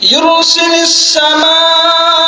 يرسل السماء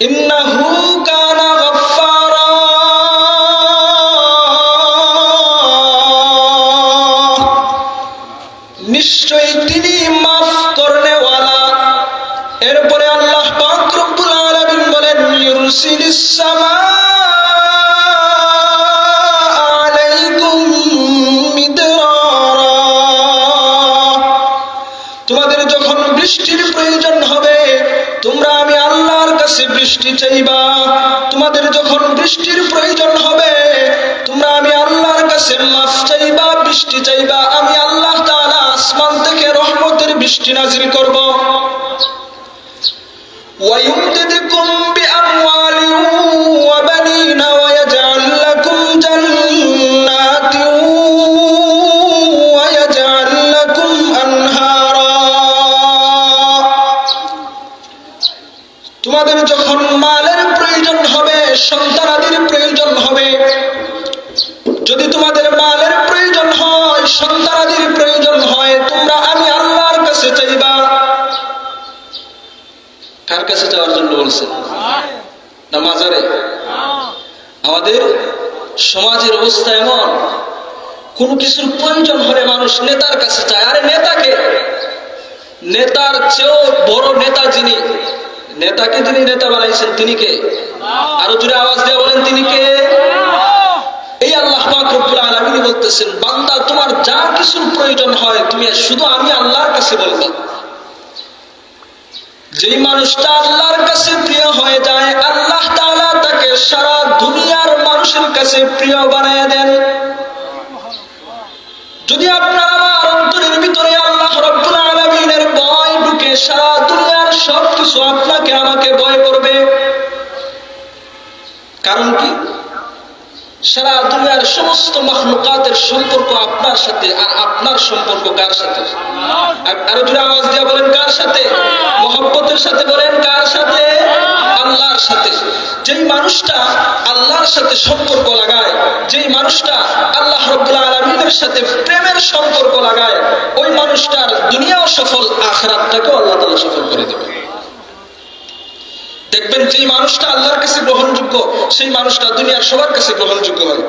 ইন্নাহু বৃষ্টির প্রয়োজন হবে। তোমরা আমি আল্লাহর কাছে মাফ চাইবা, বৃষ্টি চাইবা, আমি আল্লাহ তালা আসমান থেকে রহমতের বৃষ্টি নাজির করব। ওয়ায়ুমতিদকুম সন্তানাদির প্রয়োজন হবে। যদি তোমাদের মালের প্রয়োজন হয়, সন্তানাদির প্রয়োজন হয়, তোমরা আমি আল্লাহর কাছে চাইবা। কার কাছে যাওয়ার জন্য বলছেন? না মাজারে? আমাদের সমাজের অবস্থা এমন। কোন কিছুর প্রয়োজন হলে মানুষ নেতার কাছে চায়। আরে নেতাকে? নেতার চেয়েও বড় নেতা যিনি নেতাকে যিনি নেতা বানাইছেন, তিনি কে? আরও জুড়ে আওয়াজ দিয়ে বলেন, তিনি কে? এই আল্লাহ রব্বুল আলামিন বলতেছেন, বান্দা, তোমার যা কিছুর প্রয়োজন হয়, তুমি শুধু আমি আল্লাহর কাছে বলবা। যেই মানুষটা আল্লাহর কাছে প্রিয় হয়ে যায়, আল্লাহ তাআলা তাকে সারা দুনিয়ার মানুষের কাছে প্রিয় বানায় দেন। যদি আপনার আমার অন্তরের ভিতরে আল্লাহ রব্বুল আলামিনের ভয় ঢুকে, সারা দুনিয়ার সব কিছু আপনাকে আমাকে ভয় করবে। কারণ কি? সারা দুনিয়ার সমস্ত মাহলুকাতের সম্পর্ক আপনার সাথে, আর আপনার সম্পর্ক কার সাথে? আর- জোরে আওয়াজ দিয়ে বলেন, কার সাথে? মোহাম্মতের সাথে বলেন, কার সাথে? আল্লাহর সাথে। যেই মানুষটা আল্লাহর সাথে সম্পর্ক লাগায়, যেই মানুষটা আল্লাহ রব্বুল আলমিনের সাথে প্রেমের সম্পর্ক লাগায়, ওই মানুষটার দুনিয়াও সফল, আখরাতটাকেও আল্লাহ তালা সফল করে দেবে। দেখবেন যে মানুষটা আল্লাহর কাছে গ্রহণযোগ্য, সেই মানুষটা দুনিয়ার সবার কাছে গ্রহণযোগ্য হয়।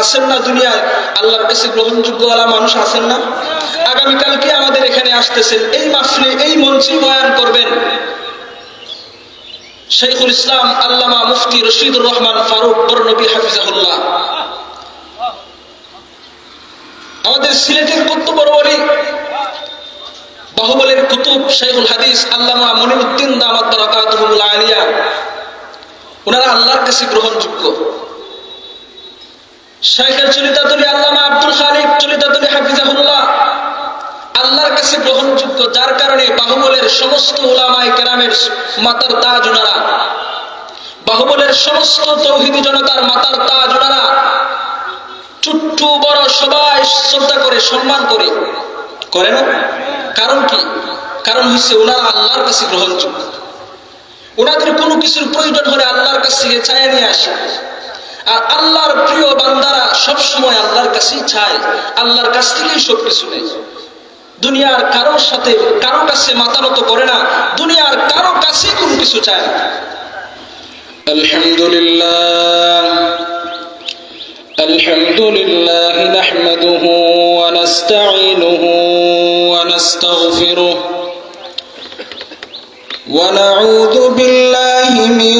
আছেন না দুনিয়ায় আল্লাহর কাছে গ্রহণযোগ্য ওলা মানুষ আছেন না? আগামীকালকে আমাদের এখানে আসতেছেন? এই মাসলে এই মঞ্চে বয়ান করবেন। শেখুল ইসলাম আল্লামা মুফতি রশিদুর রহমান ফারুক বর্নবী হাফিজাহুল্লাহ। আমাদের সিলেটের কর্তব্য বলি বাহুবলের কুতুব শেখুল হাদিস আল্লামা মনিরুদ্দিন দামাত বারাকাতুহুল আলিয়া। ওনারা আল্লাহর কাছে গ্রহণযোগ্য। শেখের চলিতাতুলি আল্লামা আব্দুল খালিক চলিতাতুলি হাফিজাহুল্লাহ। আল্লাহর কাছে গ্রহণযোগ্য, যার কারণে বাহুবলের সমস্ত উলামায়ে কেরামের মাতার তাজ ওনারা বাহুবলের সমস্ত তৌহিদি জনতার মাতার তাজ ওনারা ছোট্ট বড় সবাই শ্রদ্ধা করে, সম্মান করে। করে না? কারণ কি? কারণ হচ্ছে ওনারা আল্লাহর কাছে গ্রহণযোগ্য। ওনাদের কোনো কিছুর প্রয়োজন হলে আল্লাহর কাছ থেকে চায় নিয়ে আসে। আর আল্লাহর প্রিয় বান্দারা সবসময় আল্লাহর কাছেই চায়, আল্লাহর কাছ থেকেই সব কিছু নেয়। দুনিয়ার কারোর সাথে কারো কাছে মাথা নত করে না দুনিয়ার কারো কাছে কোনো কিছু চায় না আলহামদুলিল্লাহ الحمد لله نحمده ونستعينه ونستغفره ونعوذ بالله من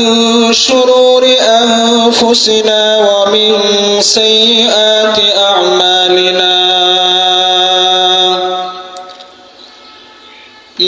شرور أنفسنا ومن سيئات أعمالنا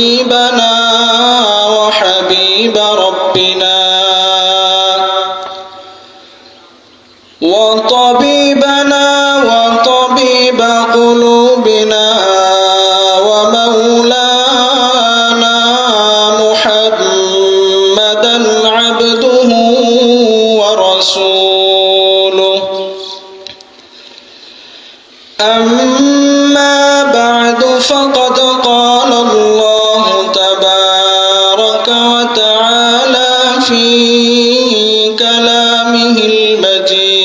حبيبنا وحبيب ربنا. وطلع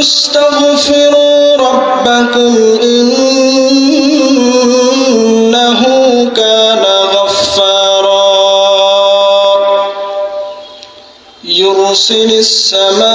استغفروا ربكم إنه كان غفارا. يرسل السماء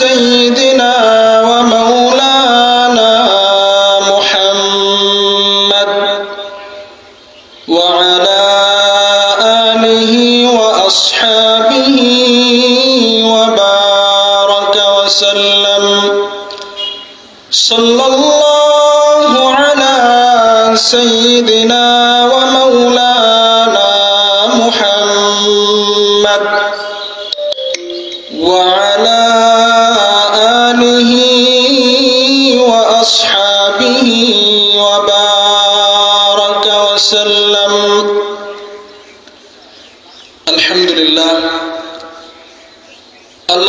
سيدنا ومولانا محمد وعلى آله وأصحابه وبارك وسلم. صلى الله على سيدنا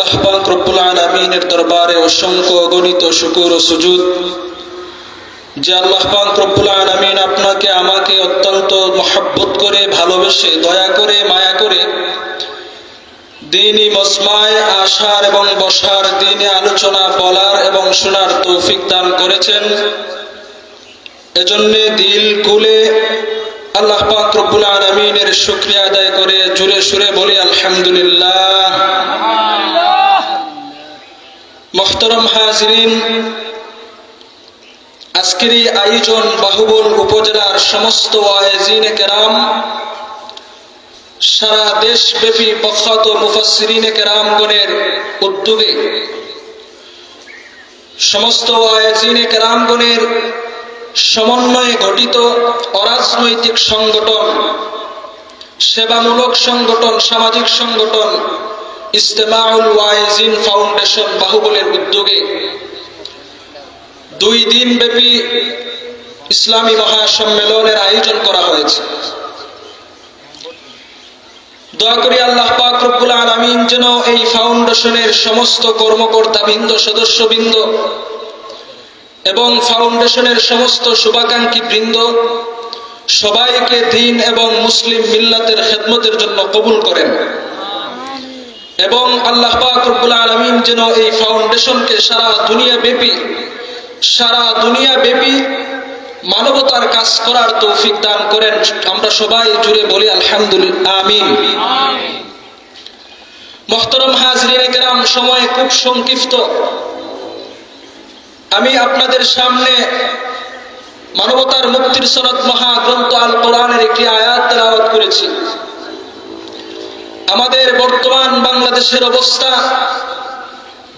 আল্লাহ রব্বুল আলামিনের দরবারে অসংখ্য অগণিত শুকুর ও সুজুদ। যে আল্লাহ পাক রব্বুল আলামিন আপনাকে, আমাকে অত্যন্ত মহাব্বত করে, ভালোবেসে, দয়া করে, মায়া করে দিনই মসমায় আসার এবং বসার, দিনে আলোচনা বলার এবং শোনার তৌফিক দান করেছেন। এজন্য দিল কুলে আল্লাহ পাক রব্বুল আলামিনের শুকরিয়া আদায় করে জুড়ে সুরে বলি, আলহামদুলিল্লাহ। মোহতরম হাজরিন, আজকের এই আয়োজন বাহুবল উপজেলার সমস্ত ওয়াইজিন কেরাম, সারা দেশব্যাপী প্রখ্যাত মুফাসসিরিন কেরামগণের উদ্যোগে, সমস্ত ওয়াইজিন কেরামগণের সমন্বয়ে গঠিত অরাজনৈতিক সংগঠন, সেবামূলক সংগঠন, সামাজিক সংগঠন ইস্তেমাউল ওয়াইজিন ফাউন্ডেশন বাহুবলের উদ্যোগে দুই দিন ব্যাপী ইসলামী মহাসম্মেলনের আয়োজন করা হয়েছে। দয়া করি আল্লাহ পাক রব্বুল আলামিন যেন এই ফাউন্ডেশনের সমস্ত কর্মকর্তা বৃন্দ সদস্যবৃন্দ এবং ফাউন্ডেশনের সমস্ত শুভাকাঙ্ক্ষী বৃন্দ সবাইকে দিন এবং মুসলিম মিল্লাতের খেদমতের জন্য কবুল করেন। এবং আল্লাহ পাক রব্বুল আলামিন যেন এই ফাউন্ডেশনকে সারা দুনিয়া ব্যাপী, সারা দুনিয়া ব্যাপী মানবতার কাজ করার তৌফিক দান করেন। আমরা সবাই জুড়ে বলি আলহামদুলিল্লাহ, আমিন। মহতরম হাজরিন সময় খুব সংক্ষিপ্ত। আমি আপনাদের সামনে মানবতার মুক্তির সনদ মহাগ্রন্থ আল কোরআনের একটি আয়াত তেলাওয়াত করেছি। আমাদের বর্তমান বাংলাদেশের অবস্থা,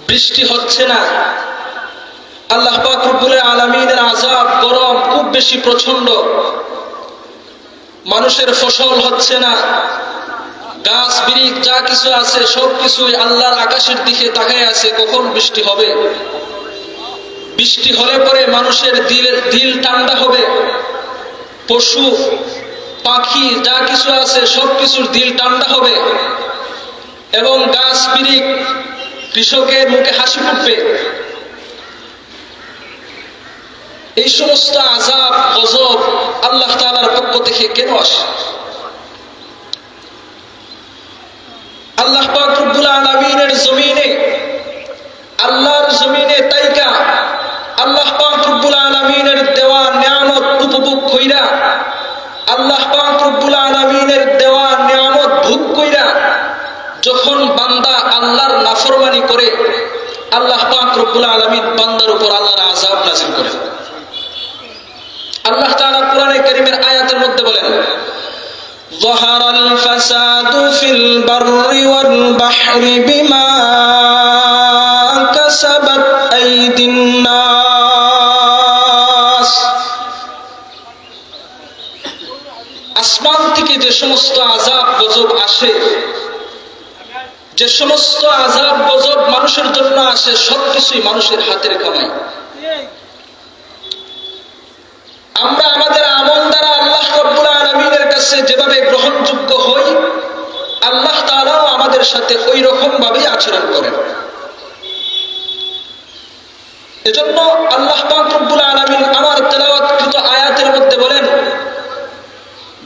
বৃষ্টি হচ্ছে না। আল্লাহ পাক রব্বুল আলামিনের আযাব গরম খুব বেশি প্রচণ্ড মানুষের ফসল হচ্ছে না। গাছ বিরিক যা কিছু আছে, সব কিছুই আল্লাহর আকাশের দিকে তাকায় আছে, কখন বৃষ্টি হবে? বৃষ্টি হলে পরে মানুষের দিল দিল ঠান্ডা হবে। পশু পাখি, যা কিছু আছে সব কিছুর দিল ঠান্ডা হবে। এবং গাছ বিরিক কৃষকের মুখে হাসি ফুটবে। এই সমস্ত আজাব গজব আল্লাহ তাআলার পক্ষ থেকে কেন আসে? আল্লাহ পাক রব্বুল আলামিনের জমিনে, আল্লাহর জমিনে তাইকা, আল্লাহ পাক রব্বুল আলামিনের দেওয়া নিয়ামত উপভোগ কইরা আল্লাহ পাক রব্বুল আলামিনের দেওয়া নিয়ামত ভোগ কইরা যখন বান্দা আল্লাহর নাফরমানি করে আল্লাহ পাক রব্বুল আলামিন বান্দার উপর আল্লাহর আযাব নাযিল করেন আল্লাহ তাআলা কোরআনে কারীমের আয়াতের মধ্যে বলেন ظهر الفساد في البر والبحر بما সমস্ত আজাব গজব আসে। যে সমস্ত আজাব গজব মানুষের জন্য আসে, সবকিছুই মানুষের হাতের কামাই। আমরা আমাদের আমল দ্বারা আল্লাহ রব্বুল আলমিনের কাছে যেভাবে গ্রহণযোগ্য হই, আল্লাহ তাআলাও আমাদের সাথে ওই রকম ভাবেই আচরণ করেন। এজন্য আল্লাহ রব্বুল আলামিন আমার তেলাওয়াতকৃত আয়াতের মধ্যে বলেন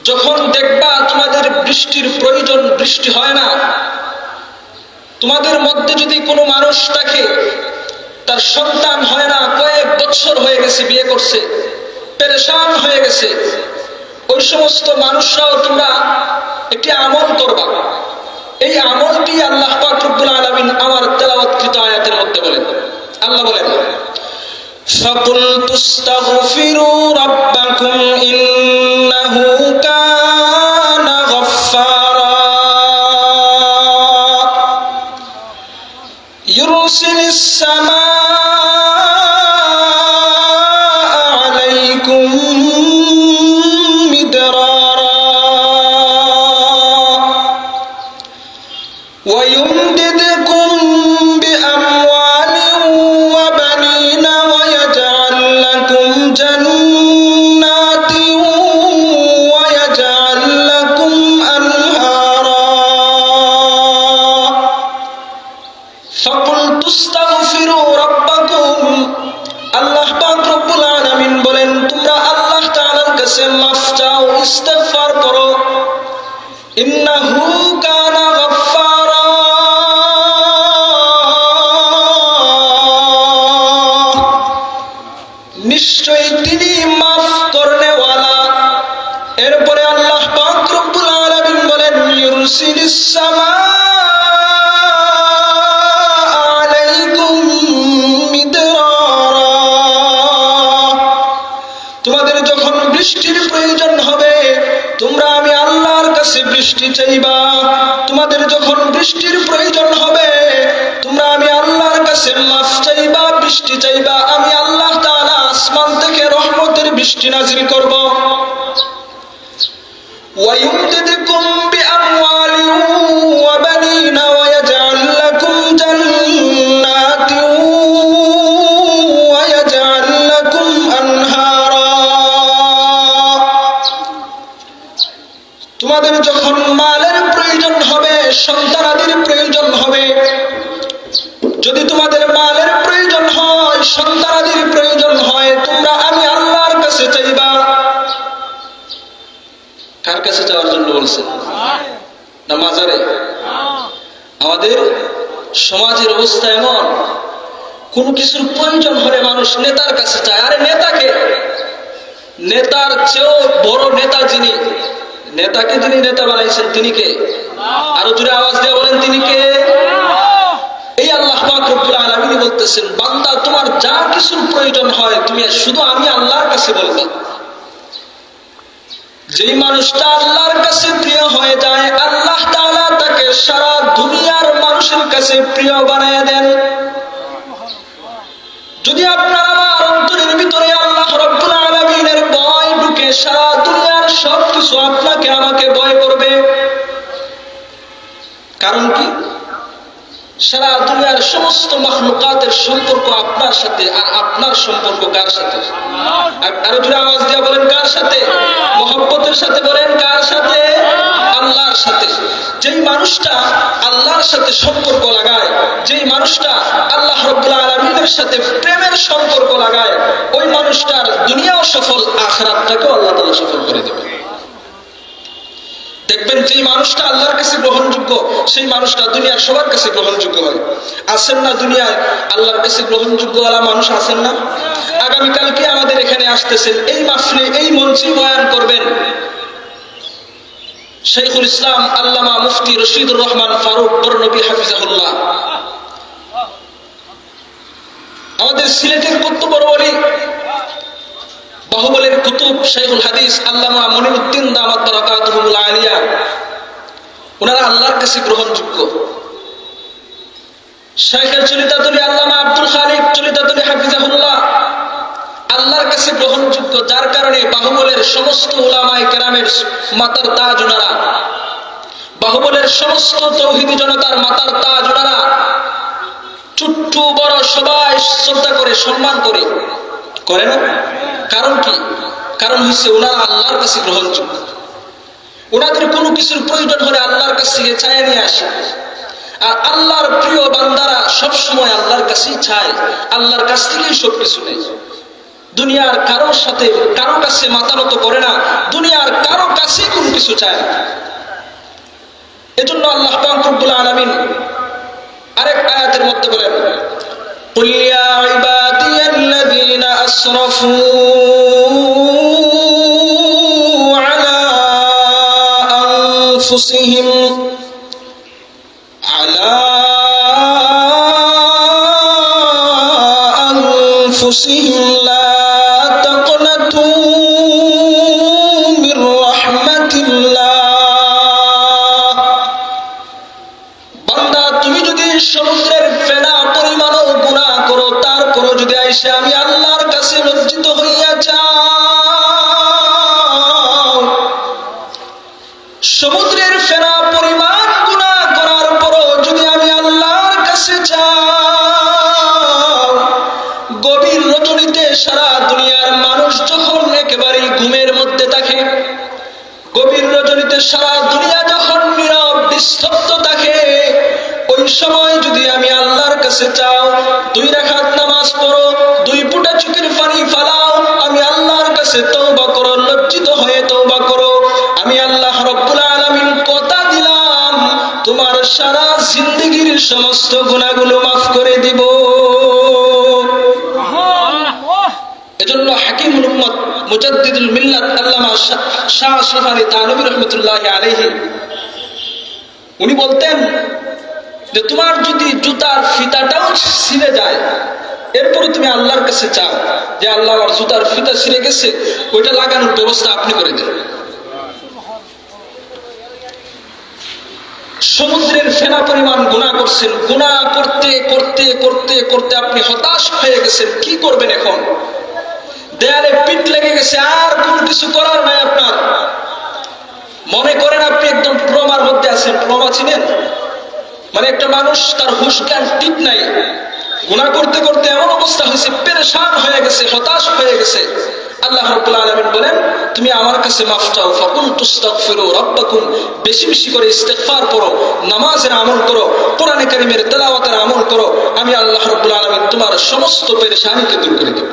যখন দেখবা তোমাদের বৃষ্টির প্রয়োজন বৃষ্টি হয় না তোমাদের মধ্যে যদি কোনো মানুষ থাকে তার সন্তান হয় না কয়েক বছর হয়ে গেছে বিয়ে করছে পেরেশান হয়ে গেছে ওই সমস্ত মানুষরাও তোমরা একটি আমল করবা এই আমলটি আল্লাহ পাক রব্বুল আলামিন আমার তেলাওয়াতকৃত আয়াতের মধ্যে বলেন আল্লাহ বলেন فَقُلْتُ اسْتَغْفِرُوا رَبَّكُمْ إِنَّهُ يُرْسِلِ السَّمَاءَ ইন্নাহু কানা গফফারা। নিশ্চয়ই তিনি মাফ করনেওয়ালা। এরপরে আল্লাহ পাক রব্বুল আলামিন বলেন, ইউরসিলিস সামা কিছু চাইবা, তোমাদের যখন বৃষ্টির প্রয়োজন হবে, তোমরা আমি আল্লাহর কাছে লাভ চাইবা, বৃষ্টি চাইবা, আমি আল্লাহ তালা আসমান থেকে রহমতের বৃষ্টি নাজিল করব। ওয়ায়ুমতিদকুম সন্তানাদির প্রয়োজন হবে। যদি তোমাদের মালের প্রয়োজন হয় সন্তানাদির প্রয়োজন হয়, তোমরা আমি আল্লাহর কাছে চাইবা। কার কাছে যাওয়ার জন্য বলছে? না মাজারে আমাদের সমাজের অবস্থা এমন। কোনো কিছুর প্রয়োজন হলে মানুষ নেতার কাছে চায়। আরে নেতাকে নেতার চেয়েও বড় নেতা যিনি, নেতাকে যিনি নেতা বানাইছেন, তিনি কে? আরও জোরে আওয়াজ দিয়ে বলেন, তিনি কে? এই আল্লাহ রব্বুল আলামিন বলতেছেন, বান্দা, তোমার যা কিছুর প্রয়োজন হয়, তুমি শুধু আমি আল্লাহর কাছে বলবা। যেই মানুষটা আল্লাহর কাছে প্রিয় হয়ে যায়, আল্লাহ তাআলা তাকে সারা দুনিয়ার মানুষের কাছে প্রিয় বানায় দেন। যদি আপনার আমার অন্তরের ভিতরে আল্লাহ রব্বুল আলামিনের ভয় ঢুকে, সারা দুনিয়ার সব কিছু আপনাকে আমাকে করবে কারণ কি? সারা দুনিয়ার সমস্ত মখলুকাতের সম্পর্ক আপনার সাথে, আর আপনার সম্পর্ক কার সাথে? আর- জোরে আওয়াজ দিয়ে বলেন, কার সাথে? মহব্বতের সাথে বলেন, কার সাথে? আল্লাহর সাথে। যেই মানুষটা আল্লাহর সাথে সম্পর্ক লাগায়, যেই মানুষটা আল্লাহ রব্বুল আলমিনের সাথে প্রেমের সম্পর্ক লাগায়, ওই মানুষটার দুনিয়াও সফল, আখরাতটাকেও আল্লাহ তালা সফল করে দেবে। দেখবেন যেই মানুষটা আল্লাহর কাছে গ্রহণযোগ্য, সেই মানুষটা দুনিয়ার সবার কাছে গ্রহণযোগ্য হয়। আছেন না দুনিয়ায় আল্লাহর কাছে গ্রহণযোগ্য ওলা মানুষ আছেন না? আগামীকালকে আমাদের এখানে আসতেছেন, এই মাসলে এই মঞ্চে বয়ান করবেন। শেখুল ইসলাম আল্লামা মুফতি রশিদুর রহমান ফারুক বর্নবী হাফিজাহুল্লাহ। আমাদের সিলেটের কত বড় বাহুবলের কুতুব শেখুল হাদিস আল্লামা মনিরুদ্দিন দামাত বারাকাতুহুল আলিয়া। ওনারা আল্লাহর কাছে গ্রহণযোগ্য। শেখের চলিতাতুলি আল্লামা আব্দুল খালিক চলিতাতুলি হাফিজাহুল্লাহ, আল্লাহর কাছে গ্রহণযোগ্য। যার কারণে বাহুবলের সমস্ত উলামায়ে কেরামের মাতার তাজ ওনারা বাহুবলের সমস্ত তৌহিদি জনতার মাতার তাজ ওনারা ছোট্ট বড় সবাই শ্রদ্ধা করে, সম্মান করে। করে না? কারণ কি? কারণ হচ্ছে ওনারা আল্লাহর কাছে গ্রহণযোগ্য। ওনাদের কোনো কিছুর প্রয়োজন হলে আল্লাহর কাছ থেকে চায় নিয়ে আসে। আর আল্লাহর প্রিয় বান্দারা সব সময় আল্লাহর কাছেই চায়, আল্লাহর কাছ থেকেই সব কিছু নেই দুনিয়ার কারোর সাথে কারও কাছে মাথা নত করে না, দুনিয়ার কারও কাছে কোনো কিছু চায় না। এজন্য আল্লাহ রব্বুল আলামিন আরেক আয়াতের মধ্যে বলেন أسرفوا على أنفسهم على أنفسهم দুনিয়ার মানুষ যখন একেবারেই ঘুমের মধ্যে থাকে সারা দুনিয়া যখন নীরব, নিস্তব্ধ থাকে, ওই সময় যদি আমি আল্লাহর কাছে চাও, দুই রাখাত নামাজ পড়ো, দুই ফুটা ফালাও, আমি আল্লাহর কাছে তওবা করো, লজ্জিত হয়ে তওবা করো, আমি আল্লাহ রব্বুল আলামিন কথা দিলাম, তোমার সারা জিন্দগির সমস্ত গুনাহগুলো মাফ করে দিব এজন্য উনি বলতেন যে তোমার যদি জুতার ফিতাটাও ছিঁড়ে যায় এরপরে তুমি আল্লাহর কাছে চাও যে আল্লাহ আমার জুতার ফিতা ছিঁড়ে গেছে, ওইটা লাগানোর ব্যবস্থা আপনি করে দেন। সমুদ্রের ফেনা পরিমাণ গুণা করছেন গুণা করতে করতে করতে করতে আপনি হতাশ হয়ে গেছেন, কি করবেন এখন? দেয়ালে পিঠ লেগে গেছে, আর কোন কিছু করার নাই আপনার। মনে করেন আপনি একদম প্রমার মধ্যে আছেন, প্রমা ছিলেন? মানে একটা মানুষ, তার হুশ জ্ঞান ঠিক নাই। গুণা করতে করতে এমন অবস্থা হয়েছে, পেরেশান হয়ে গেছে, হতাশ হয়ে গেছে। আল্লাহ রাব্বুল আলামিন বলেন, তুমি আমার কাছে মাফ চাও ফাকুন তুস্তাগফিরু রাব্বাকুম। বেশি বেশি করে ইস্তেগফার করো, নামাজের আমল করো, কোরআনে কারীমের তেলাওয়াতের আমল করো। আমি আল্লাহ রাব্বুল আলামিন তোমার সমস্ত পেরেশানিকে দূর করে দেব।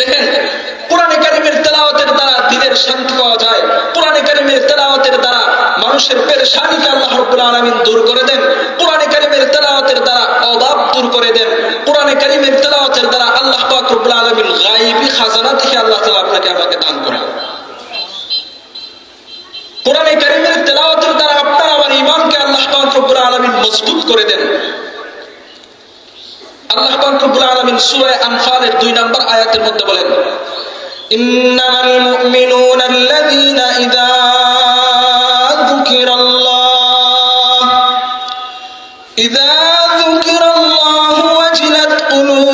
দেখেন, কোরআনে কারিমের তেলাওয়াতের দ্বারা দিনের শান্তি পাওয়া যায়। কোরআনে কারিমের তেলাওয়াতের দ্বারা মানুষের পেরেশানিকে আল্লাহ রাব্বুল আলামিন দূর করে দেন। কোরআনে কারিমের তেলাওয়াতের দ্বারা অভাব দূর করে দেন। কোরআনে কারিমের তেলাওয়াতের দ্বারা আল্লাহ পাক রব্বুল আলামিন গায়বী খাজানা থেকে আল্লাহ তাআলা আপনাকে আমাকে দান করেন। কোরআনে কারিমের তেলাওয়াতের দ্বারা আপনার আমার ঈমানকে আল্লাহ পাক রব্বুল আলামিন মজবুত করে দেন। আল্লাহ রব্বুল আলামিন সূরা আনফালের 2 নম্বর আয়াতের মধ্যে বলেন, ইন্নামাল মুমিনুনা আল্লাযীনা ইযা যুকিরাল্লাহ, ইযা যুকিরাল্লাহু ওয়াজিলাত কুলুবুহুম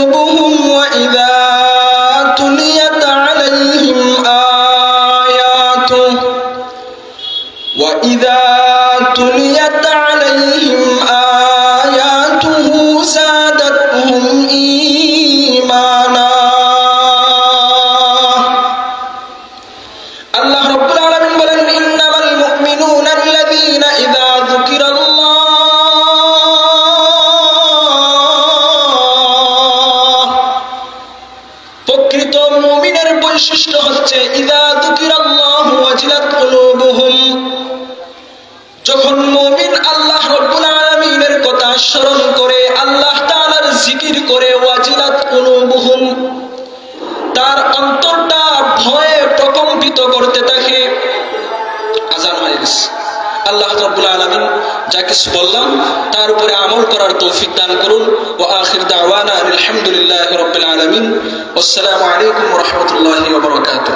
হাদিস বললাম তার উপরে আমল করার তৌফিক দান করুন ও আখির দাওয়ানা আলহামদুলিল্লাহ রবিল আলমিন আসসালামু আলাইকুম রহমতুল্লাহ বরকাত